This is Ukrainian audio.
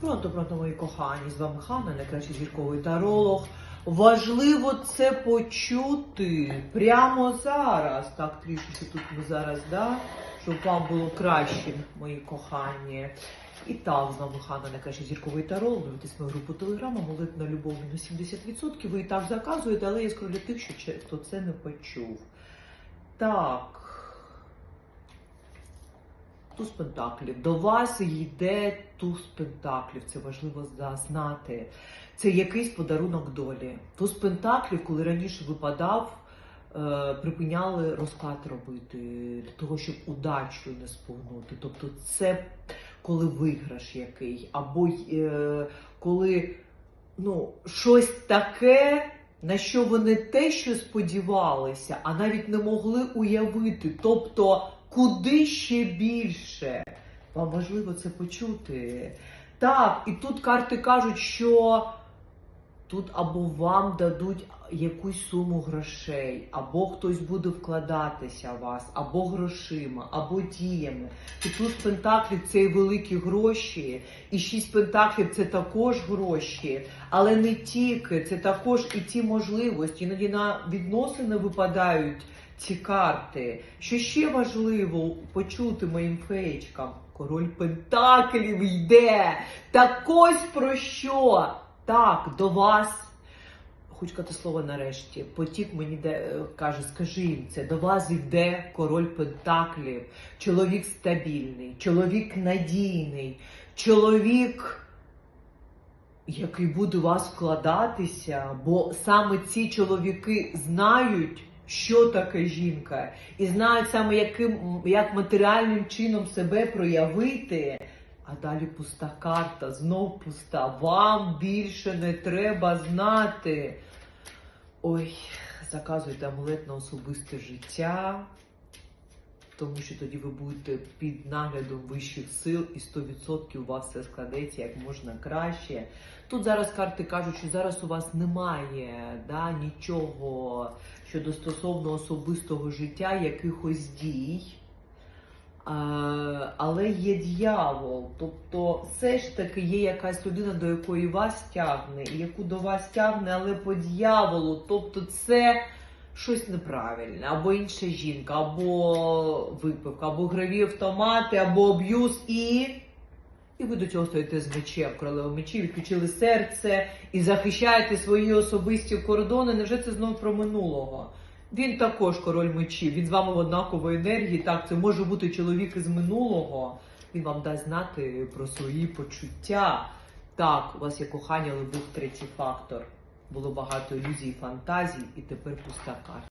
Пронто, пронто, мої кохані, з вами Ханна, найкращий зірковий таролог. Важливо це почути прямо зараз. Так, трішечки тут ми зараз, да? щоб вам було краще, мої кохані. І так, з вами Ханна, найкращий зірковий таролог. Дивитесь мою групу телеграма, на любов на 70%. Ви і так заказуєте, але я скажу для тих, що хто це не почув. Так. Туз Пентаклів. До вас йде туз Пентаклів. Це важливо знати. Це якийсь подарунок долі. Туз Пентаклів, коли раніше випадав, е, припиняли розклад робити для того, щоб удачу не спугнути. Тобто, це коли виграш який, або е, коли ну, щось таке. На що вони те, що сподівалися, а навіть не могли уявити. Тобто, куди ще більше? Вам важливо це почути. Так, і тут карти кажуть, що тут або вам дадуть якусь суму грошей, або хтось буде вкладатися в вас, або грошима, або діями. І тут пентаклів це великі гроші, і шість пентаклів це також гроші, але не тільки, це також і ті можливості. Іноді на відносини випадають ці карти. Що ще важливо почути моїм феєчкам? Король Пентаклів йде. Так ось про що? Так, до вас. Хочу сказати слово нарешті. Потік мені де, е, каже, скажи їм це. До вас йде король Пентаклів, чоловік стабільний, чоловік надійний, чоловік, який буде у вас вкладатися, бо саме ці чоловіки знають, що таке жінка, і знають саме, яким, як матеріальним чином себе проявити. А далі пуста карта, знов пуста. Вам більше не треба знати. Ой, заказуйте амулет на особисте життя, тому що тоді ви будете під наглядом вищих сил і 100% у вас все складеться як можна краще. Тут зараз карти кажуть, що зараз у вас немає да, нічого щодо стосовно особистого життя, якихось дій. Але є дьявол, тобто все ж таки є якась людина, до якої вас тягне, і яку до вас тягне, але по дьяволу. Тобто це щось неправильне, або інша жінка, або випивка, або граві автомати, або аб'юз і. І ви до цього стоїте з мечем, королева мечі, відключили серце і захищаєте свої особисті кордони. Невже це знову про минулого? Він також король мечів. Він з вами в однакової енергії. Так, це може бути чоловік із минулого. Він вам дасть знати про свої почуття. Так, у вас є кохання, але був третій фактор. Було багато ілюзій, фантазій, і тепер пуста карта.